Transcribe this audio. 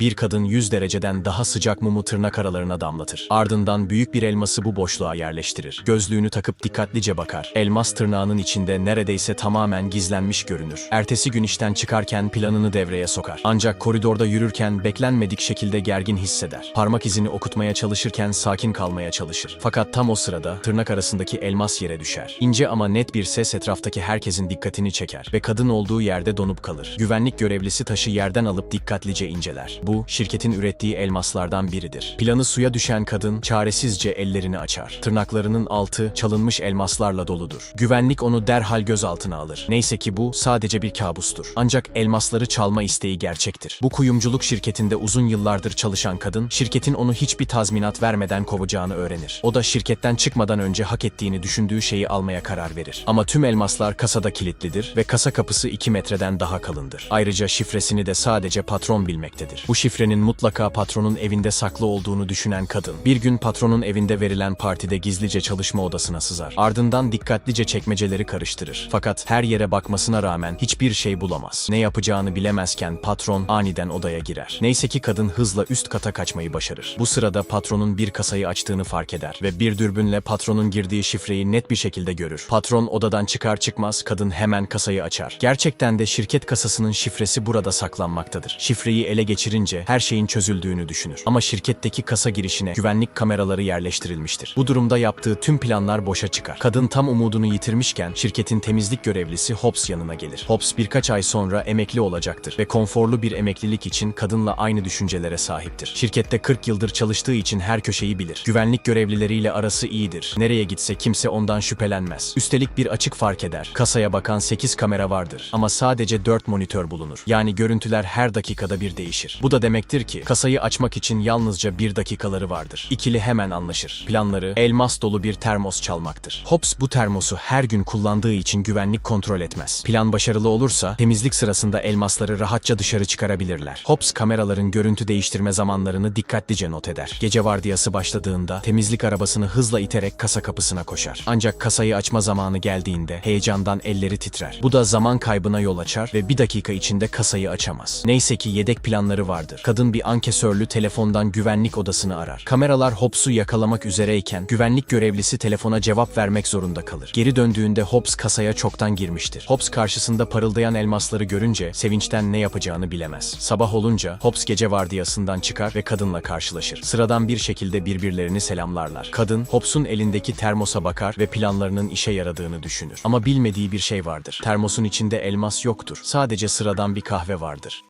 Bir kadın 100 dereceden daha sıcak mumu tırnak aralarına damlatır. Ardından büyük bir elması bu boşluğa yerleştirir. Gözlüğünü takıp dikkatlice bakar. Elmas tırnağının içinde neredeyse tamamen gizlenmiş görünür. Ertesi gün işten çıkarken planını devreye sokar. Ancak koridorda yürürken beklenmedik şekilde gergin hisseder. Parmak izini okutmaya çalışırken sakin kalmaya çalışır. Fakat tam o sırada tırnak arasındaki elmas yere düşer. İnce ama net bir ses etraftaki herkesin dikkatini çeker ve kadın olduğu yerde donup kalır. Güvenlik görevlisi taşı yerden alıp dikkatlice inceler. Bu, şirketin ürettiği elmaslardan biridir. Planı suya düşen kadın çaresizce ellerini açar. Tırnaklarının altı çalınmış elmaslarla doludur. Güvenlik onu derhal gözaltına alır. Neyse ki bu sadece bir kabustur. Ancak elmasları çalma isteği gerçektir. Bu kuyumculuk şirketinde uzun yıllardır çalışan kadın, şirketin onu hiçbir tazminat vermeden kovacağını öğrenir. O da şirketten çıkmadan önce hak ettiğini düşündüğü şeyi almaya karar verir. Ama tüm elmaslar kasada kilitlidir ve kasa kapısı 2 metreden daha kalındır. Ayrıca şifresini de sadece patron bilmektedir. Bu şifrenin mutlaka patronun evinde saklı olduğunu düşünen kadın, bir gün patronun evinde verilen partide gizlice çalışma odasına sızar. Ardından dikkatlice çekmeceleri karıştırır. Fakat her yere bakmasına rağmen hiçbir şey bulamaz. Ne yapacağını bilemezken patron aniden odaya girer. Neyse ki kadın hızla üst kata kaçmayı başarır. Bu sırada patronun bir kasayı açtığını fark eder ve bir dürbünle patronun girdiği şifreyi net bir şekilde görür. Patron odadan çıkar çıkmaz kadın hemen kasayı açar. Gerçekten de şirket kasasının şifresi burada saklanmaktadır. Şifreyi ele geçirince her şeyin çözüldüğünü düşünür. Ama şirketteki kasa girişine güvenlik kameraları yerleştirilmiştir. Bu durumda yaptığı tüm planlar boşa çıkar. Kadın tam umudunu yitirmişken şirketin temizlik görevlisi Hobbs yanına gelir. Hobbs birkaç ay sonra emekli olacaktır ve konforlu bir emeklilik için kadınla aynı düşüncelere sahiptir. Şirkette 40 yıldır çalıştığı için her köşeyi bilir. Güvenlik görevlileriyle arası iyidir. Nereye gitse kimse ondan şüphelenmez. Üstelik bir açık fark eder. Kasaya bakan 8 kamera vardır ama sadece 4 monitör bulunur. Yani görüntüler her dakikada bir değişir. Bu da demektir ki kasayı açmak için yalnızca bir dakikaları vardır. İkili hemen anlaşır. Planları elmas dolu bir termos çalmaktır. Hobbs bu termosu her gün kullandığı için güvenlik kontrol etmez. Plan başarılı olursa temizlik sırasında elmasları rahatça dışarı çıkarabilirler. Hobbs kameraların görüntü değiştirme zamanlarını dikkatlice not eder. Gece vardiyası başladığında temizlik arabasını hızla iterek kasa kapısına koşar. Ancak kasayı açma zamanı geldiğinde heyecandan elleri titrer. Bu da zaman kaybına yol açar ve bir dakika içinde kasayı açamaz. Neyse ki yedek planları vardır. Kadın bir ankesörlü telefondan güvenlik odasını arar. Kameralar Hobbs'u yakalamak üzereyken güvenlik görevlisi telefona cevap vermek zorunda kalır. Geri döndüğünde Hobbs kasaya çoktan girmiştir. Hobbs karşısında parıldayan elmasları görünce sevinçten ne yapacağını bilemez. Sabah olunca Hobbs gece vardiyasından çıkar ve kadınla karşılaşır. Sıradan bir şekilde birbirlerini selamlarlar. Kadın Hobbs'un elindeki termosa bakar ve planlarının işe yaradığını düşünür. Ama bilmediği bir şey vardır. Termosun içinde elmas yoktur. Sadece sıradan bir kahve vardır.